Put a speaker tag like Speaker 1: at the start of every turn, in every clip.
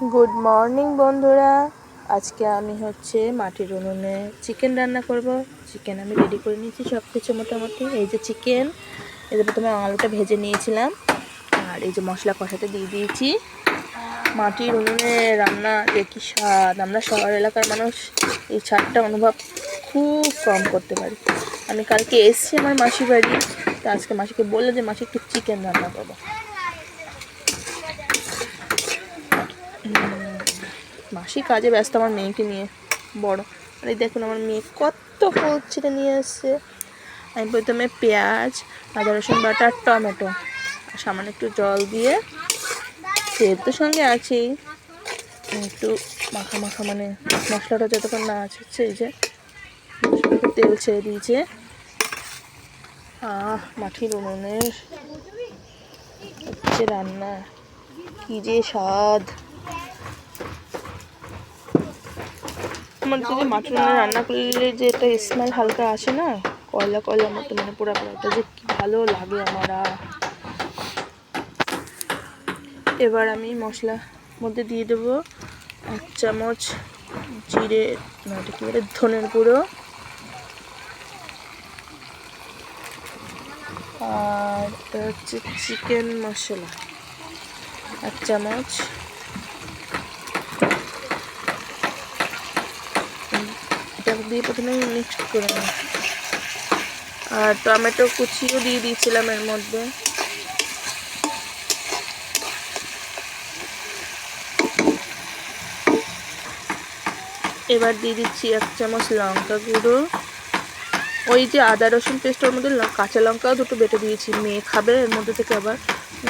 Speaker 1: Good morning বন্ধুরা। আজকে আমি হচ্ছে মাটির উনুনে চিকেন রান্না করব। চিকেন আমি রেডি করে নিয়েছি সব কিছু মোটামুটি। এই যে চিকেন যে প্রথমে আলুটা ভেজে নিয়েছিলাম। আর এই যে মশলা কষাতে দিয়ে দিয়েছি। মাটির উনুনে রান্না কি স্বাদ। আমরা শহর এলাকার মানুষ, এই স্বাদটা অনুভব খুব কম করতে পারি। আমি কালকে এসছি আমার মাসি বাড়ি, তো আজকে মাসিকে বলল যে, মাসি, একটু চিকেন রান্না করব মাসি কাজে ব্যস্ত আমার মেয়েকে নিয়ে, বড়। আর দেখুন আমার মেয়ে কত ছিঁড়ে নিয়ে এসছে। আমি প্রথমে পেঁয়াজ, আদা, রসুন বাটা, টমেটো। আর সামান্য একটু জল দিয়ে তেল তো সঙ্গে আছেই একটু মাখা মাখা মানে মশলাটা যতক্ষণ না আছে এই যে তেল ছেড়ে দিয়েছে। আহ মাটির উনুনের হচ্ছে রান্না, কী যে স্বাদ। আমার যদি মাটন রান্না করলে যে একটা স্মেল হালকা আসে না, কয়লা কয়লা মতো মানে পোড়া পোড়া যে কি ভালো লাগে আমার। এবার আমি মশলা মধ্যে দিয়ে দেবো এক চামচ জিরে, না, এটা কি ধনের গুঁড়ো আর এটা হচ্ছে চিকেন মশলা এক চামচ এটা দিয়ে প্রথমে মিক্স করে নেব আর টমেটো কুচিও দিয়ে দিয়েছিলাম এর মধ্যে। এবার দিয়ে দিচ্ছি এক চামচ লঙ্কা গুঁড়ো। ওই যে আদা, রসুন পেস্টের মধ্যে কাঁচা লঙ্কাও দুটো বেটে দিয়েছি। মেয়ে খাবে এর মধ্যে থেকে আবার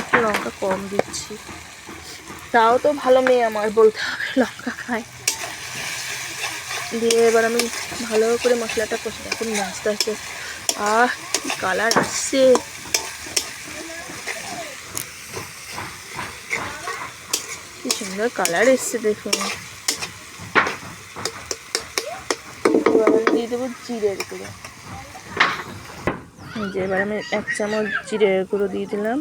Speaker 1: একটু লঙ্কা কম দিচ্ছি। তাও তো ভালো মেয়ে আমার বলতে হবে, লঙ্কা খায়। দিয়ে এবার আমি ভালো করে মশলাটা কষে এখন আস্তে আস্তে। আহ কালার আসছে। কি সুন্দর কালার এসছে, দেখুন। দিয়ে দেবো জিরের গুঁড়ো। যে এবার আমি এক চামচ জিরের গুঁড়ো দিয়ে দিলাম।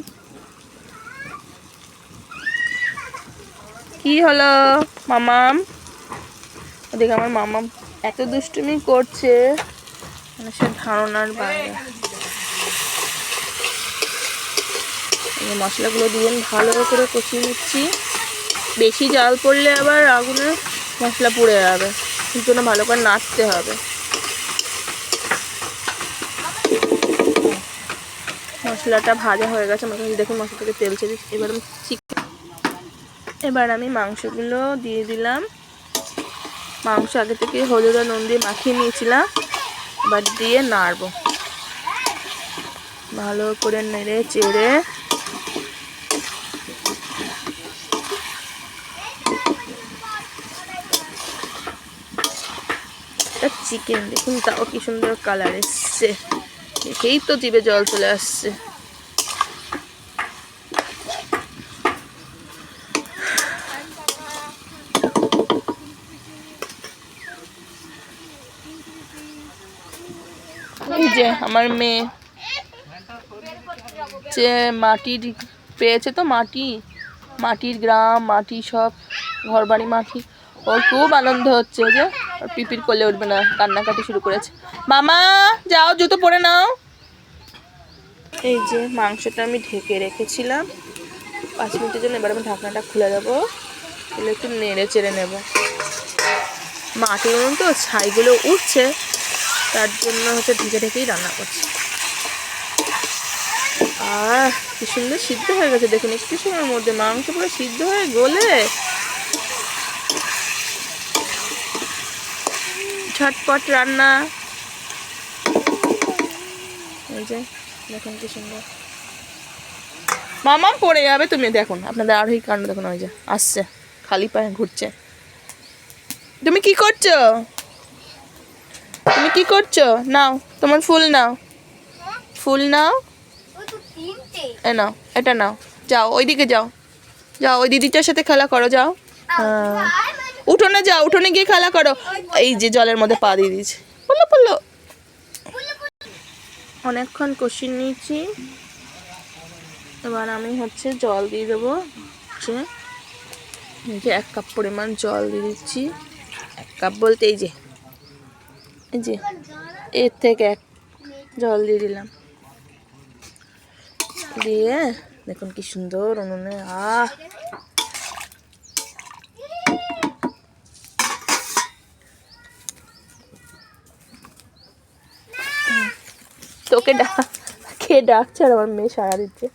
Speaker 1: কি হলো, মামাম? ওদিকে আমার মামা এত দুষ্টুমি করছে। মানে সে ধারণার বাইরে। মশলাগুলো দিয়ে ভালো করে কষিয়ে নিচ্ছি। বেশি জাল পড়লে আবার আগুনে মশলা পুড়ে যাবে। সেই জন্য ভালো করে নাড়তে হবে। মশলাটা ভাজা হয়ে গেছে। মোটামুটি দেখুন মশলা থেকে তেল ছেড়ে এবার আমি এবার আমি মাংসগুলো দিয়ে দিলাম। মাংস আগে থেকে হলুদ আর নুন দিয়ে মাখিয়ে নিয়েছিলাম, এবার দিয়ে নাড়বো। ভালো করে নেড়ে চেড়ে। চিকেন দেখুন তাও কি সুন্দর কালার এসছে। দেখেই তো জিভে জল চলে আসছে। এই যে আমার মেয়ে। যে মাটির পেয়েছে তো মাটি। মাটির গ্রাম, মাটি সব ঘর বাড়ি মাটি। ওর খুব আনন্দ হচ্ছে যে ওর পিপির কোলে উঠবে না, কান্নাকাটি শুরু করেছে। মামা, যাও, জুতো পরে নাও। এই যে মাংসটা আমি ঢেকে রেখেছিলাম। পাঁচ মিনিটের জন্য এবার আমি ঢাকনাটা খুলে দেবো। খুলে একটু নেড়ে চেড়ে নেব। মাটির উনুন তো, ছাইগুলো উঠছে। তার জন্য হচ্ছে ঢেকে ঢেকেই রান্না করছি। আর কি সুন্দর সিদ্ধ হয়ে গেছে। দেখুন, একটু সময়ের মধ্যে মাংস পুরো সিদ্ধ হয়ে গলে। ঝটপট রান্না। এই যে, দেখুন কি সুন্দর। মামা পড়ে যাবে তুমি, দেখুন। আপনাদের আরোহী কাণ্ড দেখুন, ওই যে, আসছে, খালি পায়ে ঘুরছে। তুমি কি করছ? তুমি কি করছ? নাও তোমার ফুল নাও। ফুল নাও। এ নাও এটা নাও। যাও ওইদিকে যাও। যাও ওই দিদিটার সাথে খেলা করো যাও। উঠোনে যাও উঠোনে গিয়ে খেলা করো। এই যে জলের মধ্যে পা দিয়ে দিয়েছে। পড়ল পড়ল। অনেকক্ষণ কষিয়ে নিয়েছি। এবার আমি হচ্ছে জল দিয়ে দেবো। হচ্ছে যে এক কাপ পরিমাণ জল দিয়ে দিচ্ছি। এক কাপ বলতে এই যে এই যে এর থেকে এক জল দিয়ে দিলাম। দিয়ে দেখুন কি সুন্দর উনুনে, আহ! তোকে ডাক কে ডাকছে আর আমার মেয়ে সারা দিচ্ছে।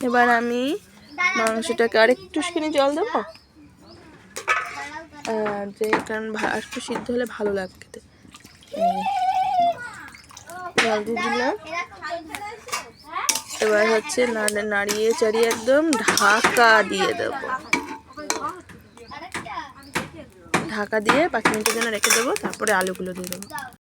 Speaker 1: এবার আমি মাংসটাকে আরেকটুখানি জল দেবো? আর যে কারণ একটু সিদ্ধ হলে ভালো লাগে খেতে। জল দিয়ে দিলাম। এবার হচ্ছে নাড়ে- নাড়িয়ে চাড়িয়ে একদম ঢাকা দিয়ে দেবো। ঢাকা দিয়ে পাঁচ মিনিটের জন্য রেখে দেবো, তারপরে আলুগুলো দিয়ে দেবো।